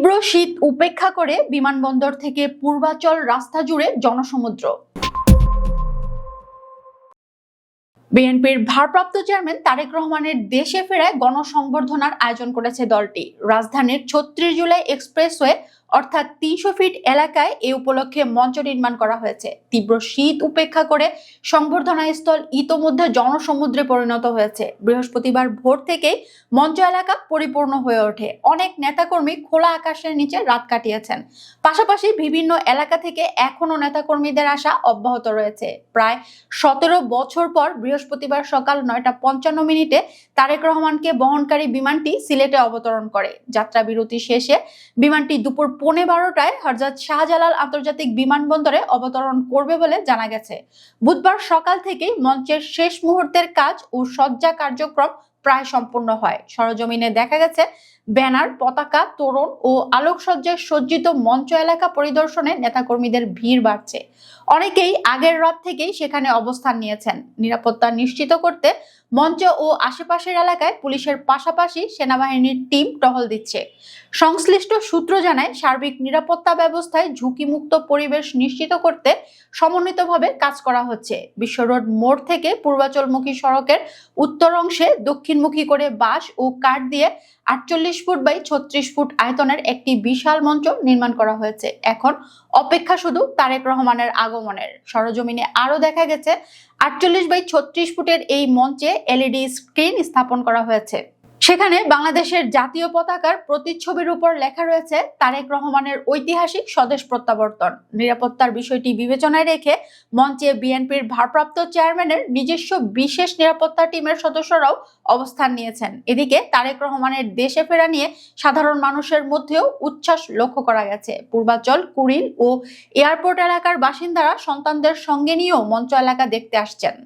তীব্র শীত উপেক্ষা করে বিমানবন্দর থেকে পূর্বাচল রাস্তা জুড়ে জনসমুদ্র। বিএনপির ভারপ্রাপ্ত চেয়ারম্যান তারেক রহমানের দেশে ফেরায় গণসংবর্ধনার আয়োজন করেছে দলটি। রাজধানীর ছত্রিশ জুলাই এক্সপ্রেসওয়ে অর্থাৎ তিনশো ফিট এলাকায় এ উপলক্ষে মঞ্চ নির্মাণ করা হয়েছে। তীব্র শীত উপেক্ষা করে সংবর্ধনা স্থল ইতোমধ্যে জনসমুদ্রে পরিণত হয়েছে। বৃহস্পতিবার ভোর থেকেই মঞ্চ এলাকা পরিপূর্ণ হয়ে ওঠে। অনেক নেতাকর্মী খোলা আকাশের নিচে রাত কাটিয়েছেন। পাশাপাশি বিভিন্ন এলাকা থেকে এখনও নেতাকর্মীদের আসা অব্যাহত রয়েছে। প্রায় সতেরো বছর পর বৃহস্পতিবার সকাল নয়টা পঞ্চান্ন মিনিটে তারেক রহমানকে বহনকারী বিমানটি সিলেটে অবতরণ করে। যাত্রা বিরতি শেষে বিমানটি দুপুর পৌনে বারোটায় হরজত শাহজালাল আন্তর্জাতিক বিমানবন্দরে অবতরণ করবে বলে জানা গেছে। বুধবার সকাল থেকেই মঞ্চের শেষ মুহূর্তের কাজ ও সজ্জা কার্যক্রম প্রায় সম্পূর্ণ হয়। সরজমিনে দেখা গেছে, ব্যানার, পতাকা, তোরণ ও আলোকসজ্জায় সজ্জিত মঞ্চ এলাকা পরিদর্শনে নেতাকর্মীদের ভিড় বাড়ছে। অনেকেই আগের রাত থেকেই সেখানে অবস্থান নিয়েছেন। নিরাপত্তা নিশ্চিত করতে মঞ্চ ও আশেপাশের এলাকায় পুলিশের পাশাপাশি সেনাবাহিনীর টিম টহল দিচ্ছে। সংশ্লিষ্ট সূত্র জানায়, সার্বিক নিরাপত্তা ব্যবস্থায় ঝুঁকিমুক্ত পরিবেশ নিশ্চিত করতে সমন্বিতভাবে কাজ করা হচ্ছে। বিশ্ব রোড মোড় থেকে পূর্বাচলমুখী সড়কের উত্তর অংশে দক্ষিণমুখী করে বাঁশ ও কাঠ দিয়ে আটচল্লিশ ফুট বাই ছত্রিশ ফুট আয়তনের একটি বিশাল মঞ্চ নির্মাণ করা হয়েছে। এখন অপেক্ষা শুধু তারেক রহমানের আগমনের। সরজমিনে আরও দেখা গেছে, আটচল্লিশ বাই ছত্রিশ ফুটের এই মঞ্চে এলইডি স্ক্রিন স্থাপন করা হয়েছে। সেখানে বাংলাদেশের জাতীয় পতাকার প্রতিচ্ছবির উপর লেখা রয়েছে তারেক রহমানের ঐতিহাসিক স্বদেশ প্রত্যাবর্তন। নিরাপত্তার বিষয়টি বিবেচনায় রেখে মঞ্চে বিএনপির ভারপ্রাপ্ত চেয়ারম্যানের নিজস্ব বিশেষ নিরাপত্তা টিমের সদস্যরাও অবস্থান নিয়েছেন। এদিকে তারেক রহমানের দেশে ফেরা নিয়ে সাধারণ মানুষের মধ্যেও উচ্ছ্বাস লক্ষ্য করা গেছে। পূর্বাচল, কুড়িল ও এয়ারপোর্ট এলাকার বাসিন্দারা সন্তানদের সঙ্গে নিয়েও মঞ্চ এলাকা দেখতে আসছেন।